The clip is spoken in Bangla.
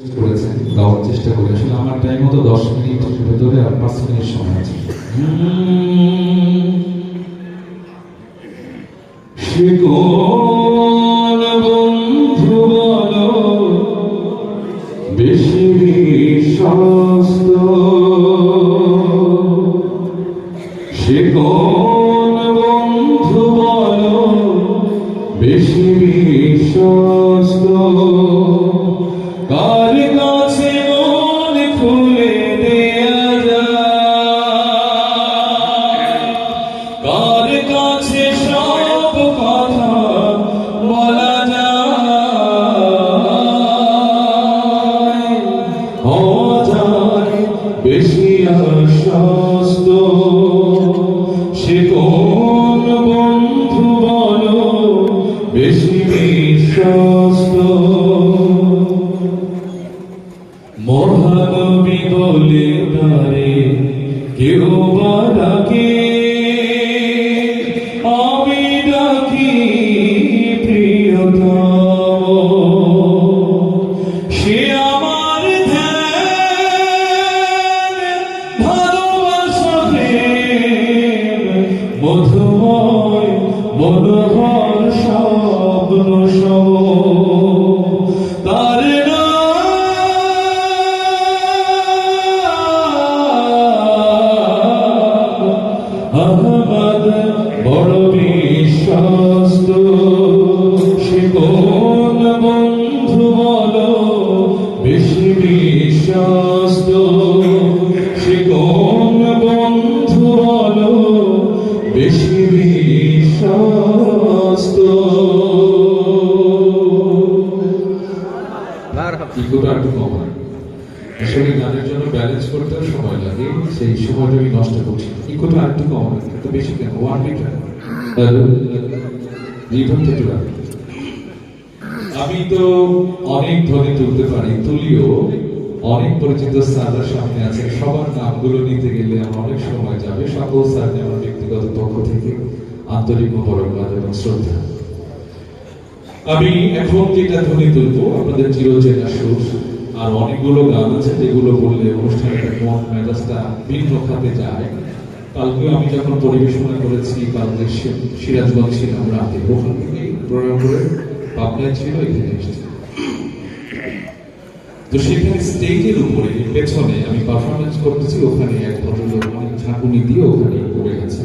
করেছেন, গাওয়ার চেষ্টা আসলে আমার টাইম মতো দশ ভেতরে আর পাঁচ মিনিট সময় আছে। বন্ধু বলো, বেশি বিশ্বস্ত। বন্ধু বলো, বেশি বিশ্বস্ত। কাছে সব কথা বলা যায় অজায় বেশি আশ্বস্ত সে কোন বন্ধু বলো বেশি বিশ্বস্ত মহানবী বলে তারে কেউ বা ডাকে। Bunu আমি তো অনেক ধ্বনি তুলতে পারি, তুলিও। অনেক পরিচিত স্যাররা সামনে আছেন সবার নামগুলো নিতে গেলে আমার অনেক সময় যাবে। সকল স্যারকে আমার ব্যক্তিগত পক্ষ থেকে আন্তরিক মোবারকবাদ এবং শ্রদ্ধা। আমি এখন যেটা ধ্বনি তুলবো, আপনাদের চিরচেনা সুর, আর অনেকগুলো গান আছে যেগুলো বললে অনুষ্ঠানের মন মেজাজটা ভিন্ন খাতে যায়। কালকেও আমি যখন পরিবেশনা করেছি, কালকে সিরাজগঞ্জ ওখান থেকে করে পাবনায় ছিল, এখানে এসেছি। তো সেখানে স্টেজের উপরে, পেছনে আমি পারফরমেন্স করতেছি, ওখানে এক ভদ্রলোক, অনেক ঝাঁকুনি দিয়ে ওখানে পড়ে গেছে।